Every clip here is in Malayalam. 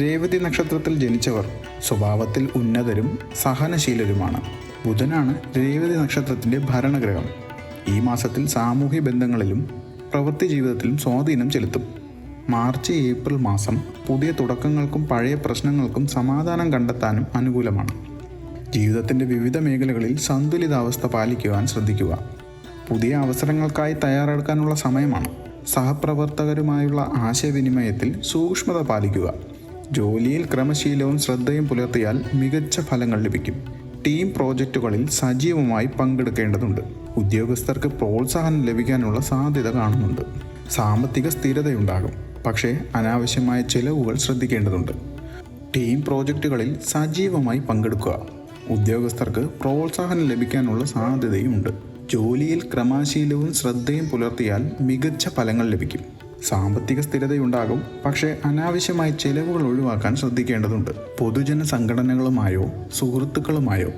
രേവതി നക്ഷത്രത്തിൽ ജനിച്ചവർ സ്വഭാവത്തിൽ ഉന്നതരും സഹനശീലരുമാണ്. ബുധനാണ് രേവതി നക്ഷത്രത്തിന്റെ ഭരണഗ്രഹം. ഈ മാസത്തിൽ സാമൂഹ്യ ബന്ധങ്ങളിലും പ്രവൃത്തി ജീവിതത്തിലും സ്വാധീനം ചെലുത്തും. മാർച്ച് ഏപ്രിൽ മാസം പുതിയ തുടക്കങ്ങൾക്കും പഴയ പ്രശ്നങ്ങൾക്കും സമാധാനം കണ്ടെത്താനും അനുകൂലമാണ്. ജീവിതത്തിന്റെ വിവിധ മേഖലകളിൽ സന്തുലിതാവസ്ഥ പാലിക്കുവാൻ ശ്രദ്ധിക്കുക. പുതിയ അവസരങ്ങൾക്കായി തയ്യാറെടുക്കാനുള്ള സമയമാണ്. സഹപ്രവർത്തകരുമായുള്ള ആശയവിനിമയത്തിൽ സൂക്ഷ്മത പാലിക്കുക. ജോലിയിൽ ക്രമശീലവും ശ്രദ്ധയും പുലർത്തിയാൽ മികച്ച ഫലങ്ങൾ ലഭിക്കും. ടീം പ്രോജക്റ്റുകളിൽ സജീവമായി പങ്കെടുക്കേണ്ടതുണ്ട്. ഉദ്യോഗസ്ഥർക്ക് പ്രോത്സാഹനം ലഭിക്കാനുള്ള സാധ്യത കാണുന്നുണ്ട്. സാമ്പത്തിക സ്ഥിരതയുണ്ടാകും. പക്ഷേ അനാവശ്യമായ ചിലവുകൾ ശ്രദ്ധിക്കേണ്ടതുണ്ട്. ടീം പ്രോജക്റ്റുകളിൽ സജീവമായി പങ്കെടുക്കുക. ഉദ്യോഗസ്ഥർക്ക് പ്രോത്സാഹനം ലഭിക്കാനുള്ള സാധ്യതയുമുണ്ട്. ജോലിയിൽ ക്രമാശീലവും ശ്രദ്ധയും പുലർത്തിയാൽ മികച്ച ഫലങ്ങൾ ലഭിക്കും. സാമ്പത്തിക സ്ഥിരതയുണ്ടാകും. പക്ഷേ അനാവശ്യമായ ചെലവുകൾ ഒഴിവാക്കാൻ ശ്രദ്ധിക്കേണ്ടതുണ്ട്. പൊതുജന സംഘടനകളുമായോ സുഹൃത്തുക്കളുമായോ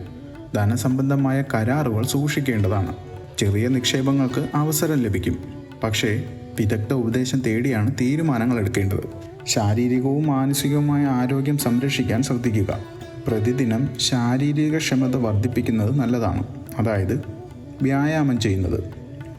ധനസംബന്ധമായ കരാറുകൾ സൂക്ഷിക്കേണ്ടതാണ്. ചെറിയ നിക്ഷേപങ്ങൾക്ക് അവസരം ലഭിക്കും. പക്ഷേ വിദഗ്ധ ഉപദേശം തേടിയാണ് തീരുമാനങ്ങൾ എടുക്കേണ്ടത്. ശാരീരികവും മാനസികവുമായ ആരോഗ്യം സംരക്ഷിക്കാൻ ശ്രദ്ധിക്കുക. പ്രതിദിനം ശാരീരിക ക്ഷമത വർദ്ധിപ്പിക്കുന്നത് നല്ലതാണ്. അതായത് വ്യായാമം ചെയ്യുന്നത്.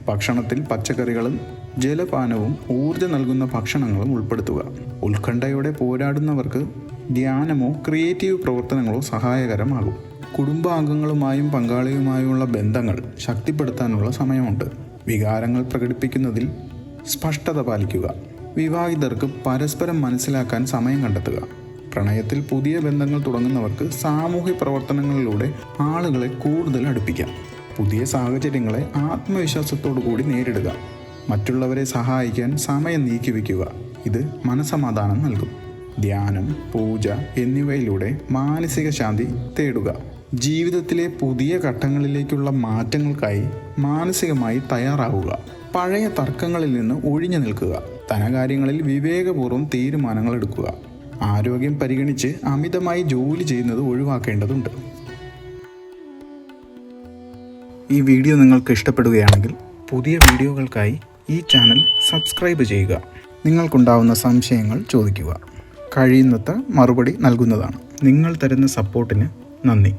ഭക്ഷണത്തിൽ പച്ചക്കറികളും ജലപാനവും ഊർജം നൽകുന്ന ഭക്ഷണങ്ങളും ഉൾപ്പെടുത്തുക. ഉത്കണ്ഠയോടെ പോരാടുന്നവർക്ക് ധ്യാനമോ ക്രിയേറ്റീവ് പ്രവർത്തനങ്ങളോ സഹായകരമാകും. കുടുംബാംഗങ്ങളുമായും പങ്കാളിയുമായുമുള്ള ബന്ധങ്ങൾ ശക്തിപ്പെടുത്താനുള്ള സമയമുണ്ട്. വികാരങ്ങൾ പ്രകടിപ്പിക്കുന്നതിൽ സ്പഷ്ടത പാലിക്കുക. വിവാഹിതർക്ക് പരസ്പരം മനസ്സിലാക്കാൻ സമയം കണ്ടെത്തുക. പ്രണയത്തിൽ പുതിയ ബന്ധങ്ങൾ തുടങ്ങുന്നവർക്ക് സാമൂഹ്യ പ്രവർത്തനങ്ങളിലൂടെ ആളുകളെ കൂടുതൽ അടുപ്പിക്കാം. പുതിയ സാഹചര്യങ്ങളെ ആത്മവിശ്വാസത്തോടു കൂടി നേരിടുക. മറ്റുള്ളവരെ സഹായിക്കാൻ സമയം നീക്കിവെക്കുക. ഇത് മനസമാധാനം നൽകും. ധ്യാനം പൂജ എന്നിവയിലൂടെ മാനസിക ശാന്തി തേടുക. ജീവിതത്തിലെ പുതിയ ഘട്ടങ്ങളിലേക്കുള്ള മാറ്റങ്ങൾക്കായി മാനസികമായി തയ്യാറാവുക. പഴയ തർക്കങ്ങളിൽ നിന്ന് ഒഴിഞ്ഞു നിൽക്കുക. ധനകാര്യങ്ങളിൽ വിവേകപൂർവം തീരുമാനങ്ങൾ എടുക്കുക. ആരോഗ്യം പരിഗണിച്ച് അമിതമായി ജോലി ചെയ്യുന്നത് ഒഴിവാക്കേണ്ടതുണ്ട്. ഈ വീഡിയോ നിങ്ങൾക്ക് ഇഷ്ടപ്പെടുകയാണെങ്കിൽ പുതിയ വീഡിയോകൾക്കായി ഈ ചാനൽ സബ്സ്ക്രൈബ് ചെയ്യുക. നിങ്ങൾക്കുണ്ടാവുന്ന സംശയങ്ങൾ ചോദിക്കുക. കഴിയുന്നത്ര മറുപടി നൽകുന്നതാണ്. നിങ്ങൾ തരുന്ന സപ്പോർട്ടിന് നന്ദി.